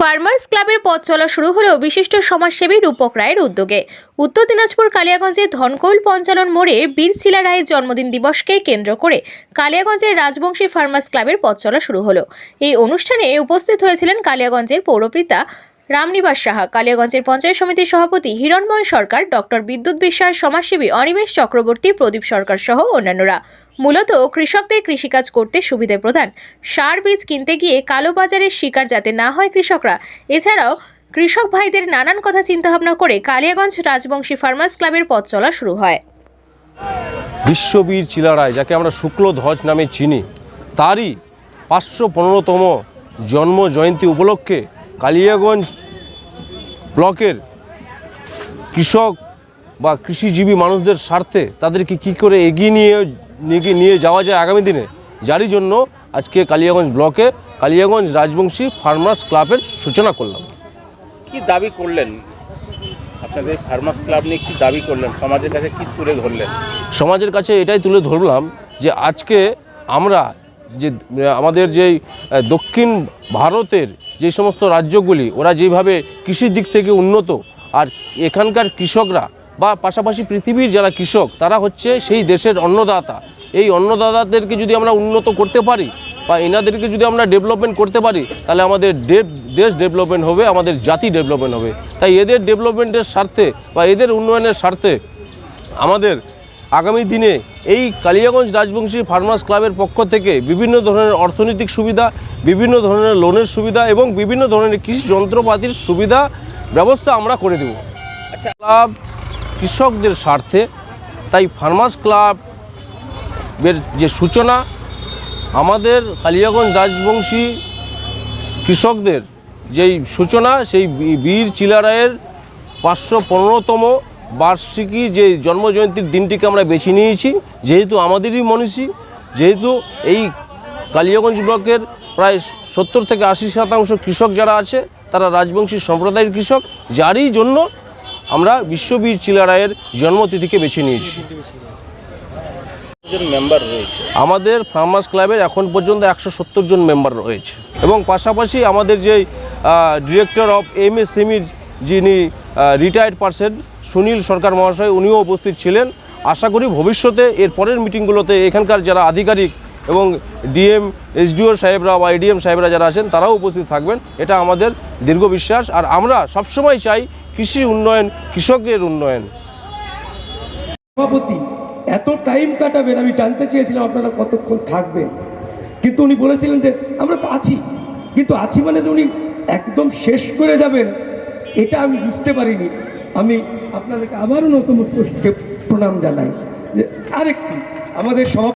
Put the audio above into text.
Farmers ক্লাবের পথ চলা শুরু হলেও বিশিষ্ট সমাজসেবী রূপক রায়ের উদ্যোগে। উত্তর দিনাজপুর কালিয়াগঞ্জের ধনকৈল পঞ্চালন মোড়ে বীরশিলা রায়ের জন্মদিন দিবসকে কেন্দ্র করে কালিয়াগঞ্জের রাজবংশী ফার্মার্স ক্লাবের পথ চলা শুরু হলো। এই অনুষ্ঠানে উপস্থিত হয়েছিলেন কালিয়াগঞ্জের পৌরপিতা রামনিবাস সাহা, কালিয়াগঞ্জের পঞ্চায়েত সমিতির সভাপতি হিরণময় সরকার, ডক্টর বিদ্যুৎ বিশ্বাস, সমাজসেবী অনিমেষ চক্রবর্তী, প্রদীপ সরকার সহ অন্যান্যরা। মূলত কৃষকদের কৃষিকাজ করতে সুবিধে প্রদান। সার বীজ কিনতে গিয়ে কালোবাজারের শিকার যাতে না হয় কৃষকরা, এছাড়াও কৃষক ভাইদের নানান কথা চিন্তাভাবনা করে কালিয়াগঞ্জ রাজবংশী ফার্মার্স ক্লাবের পথ চলা শুরু হয়। বিশ্ববীর চিলারায়, যাকে আমরা শুক্ল ধ্বজ নামে চিনি, তারই পাঁচশো পনেরোতম জন্ম জয়ন্তী উপলক্ষে কালিয়াগঞ্জ ব্লকের কৃষক বা কৃষিজীবী মানুষদের স্বার্থে তাদেরকে কি করে এগিয়ে নিয়ে নিয়ে নিয়ে যাওয়া যায় আগামী দিনে? যারই জন্য আজকে কালিয়াগঞ্জ ব্লকে কালিয়াগঞ্জ রাজবংশী ফার্মার্স ক্লাবের সূচনা করলাম। কি দাবি করলেন? আপনাদের ফার্মার্স ক্লাব নিয়ে কি দাবি করলেন? সমাজের কাছে কি তুলে ধরলেন? সমাজের কাছে এটাই তুলে ধরলাম যে আজকে আমরা যে আমাদের যেই দক্ষিণ ভারতের যে সমস্ত রাজ্যগুলি ওরা যেভাবে কৃষির দিক থেকে উন্নত, আর এখানকার কৃষকরা বা পাশাপাশি পৃথিবীর যারা কৃষক, তারা হচ্ছে সেই দেশের অন্নদাতা। এই অন্নদাতাদেরকে যদি আমরা উন্নত করতে পারি বা এনাদেরকে যদি আমরা ডেভেলপমেন্ট করতে পারি, তাহলে আমাদের দেশ ডেভেলপমেন্ট হবে, আমাদের জাতি ডেভেলপমেন্ট হবে। তাই এদের ডেভেলপমেন্টের স্বার্থে বা এদের উন্নয়নের স্বার্থে আমাদের আগামী দিনে এই কালিয়াগঞ্জ রাজবংশী ফার্মার্স ক্লাবের পক্ষ থেকে বিভিন্ন ধরনের অর্থনৈতিক সুবিধা বিভিন্ন ধরনের লোনের সুবিধা এবং বিভিন্ন ধরনের কৃষি যন্ত্রপাতির সুবিধা ব্যবস্থা আমরা করে দেব। আচ্ছা। ক্লাব কৃষকদের স্বার্থে তাই ফার্মার্স ক্লাবের যে সূচনা আমাদের কালিয়াগঞ্জ রাজবংশী কৃষকদের যেই সূচনা সেই বীর চিলারায়ের পাঁচশো পনেরোতম বার্ষিকী যে জন্মজয়ন্তীর দিনটিকে আমরা বেছে নিয়েছি যেহেতু আমাদেরই মনীষী যেহেতু এই কালিয়াগঞ্জ ব্লকের প্রায় সত্তর থেকে আশি শতাংশ কৃষক যারা আছে তারা রাজবংশী সম্প্রদায়ের কৃষক যারই জন্য আমরা বিশ্ববীর চিলারায়ের জন্মতিথিকে বেছে নিয়েছি। মেম্বার রয়েছে। আমাদের ফার্মার্স ক্লাবের এখন পর্যন্ত একশো সত্তর জন মেম্বার রয়েছে। এবং পাশাপাশি আমাদের যে ডিরেক্টর অফ এমএসএমইর যিনি রিটায়ার্ড পারসন সুনীল সরকার মহাশয়, উনিও উপস্থিত ছিলেন। আশা করি ভবিষ্যতে এর পরের মিটিংগুলোতে এখানকার যারা আধিকারিক এবং ডিএম এসডিও সাহেবরা বা এডিএম সাহেবরা যারা আছেন, তারাও উপস্থিত থাকবেন। এটা আমাদের দীর্ঘ বিশ্বাস। আর আমরা সবসময় চাই কৃষি উন্নয়ন, কৃষকের উন্নয়ন। সভাপতি, এত টাইম কাটাবেন, আমি জানতে চেয়েছিলাম আপনারা কতক্ষণ থাকবেন। কিন্তু উনি বলেছিলেন যে, আমরা তো আছি। কিন্তু আছি মানে উনি একদম শেষ করে যাবেন। এটা আমি বুঝতে পারিনি। আমি আপনাদেরকে আবারও নতুন প্রণাম জানাই। যে আরেকটি আমাদের সভা